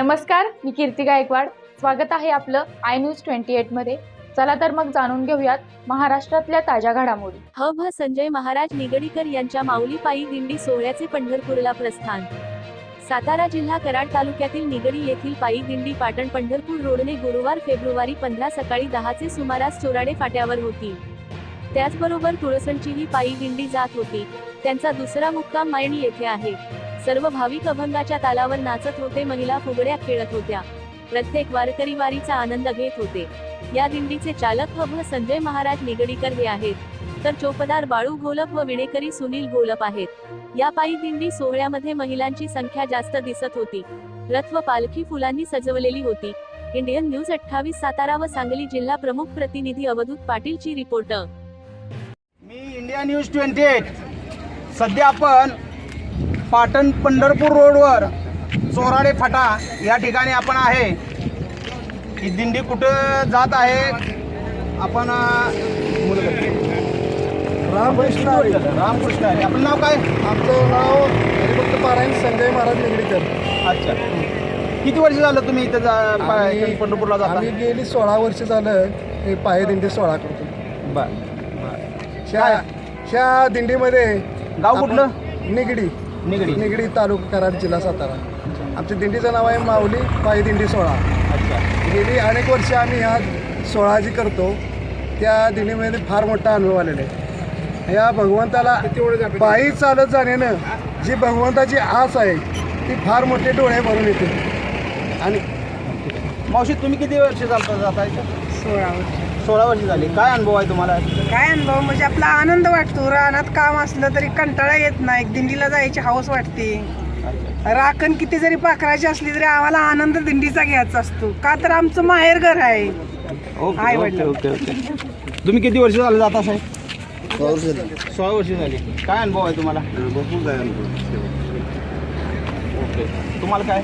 नमस्कार मी कीर्ती गायकवाड. स्वागत आहे आपलं आय न्यूज ट्वेंटी एटमध्ये चला तर मग जाणून घेऊयात महाराष्ट्रातल्या ताज्या घडामोडी. ह भ संजय महाराज निगडीकर यांच्या माऊली पायी दिंडी सोहळ्याचे पंढरपूरला प्रस्थान. सातारा जिल्हा कराड तालुक्यातील निगडी येथील पायी दिंडी पाटण पंढरपूर रोडने गुरुवार फेब्रुवारी पंधरा सकाळी दहाचे सुमारास चोराडे फाट्यावर होती. त्याचबरोबर तुळसणची ही पायी दिंडी जात होती. त्यांचा दुसरा मुक्काम मायणी येथे आहे. सर्व भाविक अभंगाच्या तालावर नाचत होते महिला फुगड्या खेळत होत्या. प्रत्येक वारकरी वारीचा आनंद घेत होते. या दिंडीचे चालक ह भ संजय महाराज निगडीकर हे आहेत. तर चोपदार बाळू गोलप व विणेकरी सुनील गोलप आहेत. या पायी दिंडी सोहळ्यामध्ये महिलांची संख्या जास्त दिसत होती. रथ व पालखी फुलांनी सजवलेली होती. इंडियन न्यूज अठ्ठावीस सातारा व सांगली जिल्हा प्रमुख प्रतिनिधी अवधूत पाटीलची रिपोर्ट. मी इंडिया न्यूज ट्वेंटी एट. सध्या आपण पाटण पंढरपूर रोडवर चोराडे फाटा या ठिकाणी आपण आहे. ही दिंडी कुठं जात आहे? आपण रामकृष्ण हरी. रामकृष्ण हरी. आपलं नाव काय? आमचं नाव हरिभक्त पारायण संजय महाराज निगडीकर. अच्छा. किती वर्ष झालं तुम्ही इथं जा- पा- आम्ही- पंढरपूरला जाता? आम्ही गेली सोळा वर्ष झालं हे पाय दिंडी सोळा करतो. बर ह्या ह्या दिंडीमध्ये गाव आपण- कुठलं निगडी. निगडी. निगडी तालुका कराड जिल्हा सातारा. आमच्या दिंडीचं नाव आहे माऊली पायी दिंडी सोळा. अच्छा. गेली अनेक वर्षे आम्ही ह्या सोळा जी करतो त्या दिंडीमध्ये फार मोठा अनुभव आलेला आहे. या भगवंताला पायी चालत जाण्यानं जी भगवंताची आस आहे ती फार मोठे डोळे भरून येते. आणि मावशी तुम्ही किती वर्ष चालता जाता? सोळा वर्ष. सोळा वर्ष झाली. काय अनुभव आहे तुम्हाला? काय अनुभव? म्हणजे आपला आनंद वाटतो. रानात काम असलं तरी कंटाळा येत नाही. दिंडीला जायची हौस वाटते. राखण किती जरी पाखराची असली तरी आम्हाला आनंद दिंडीचा घ्यायचा असतो. का तर आमचं माहेर घर आहे. आई ओके वडील. Okay okay. ओके तुम्ही किती वर्ष झालं जाता साहेब? सोळा वर्ष झाली. काय अनुभव आहे तुम्हाला? ओके. तुम्हाला काय?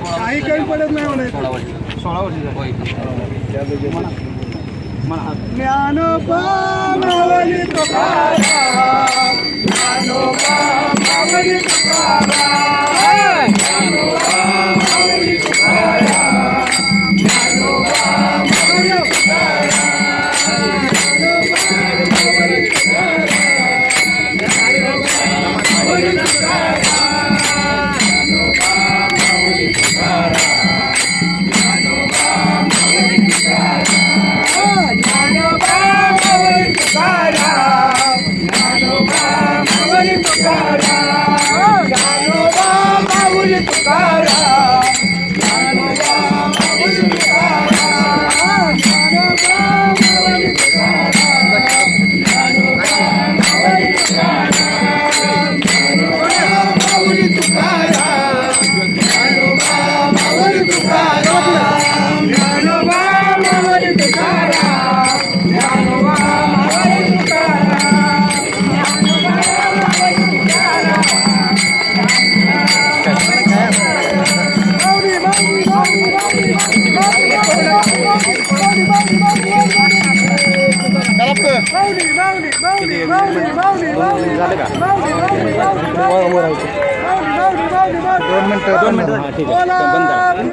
काही काही पडत नाही म्हणे सोळा वर्ष. झाली. म्हणा. Dnyanoba Tukaram, Dnyanoba Mavli Tukaram, Dnyanoba Mavli Tukaram, Dnyanoba Mavli Tukaram, Tubarão, tá no bagulho Tubarão. दोन मिनिटं दोन मिनिटं. ठीक आहे. बंद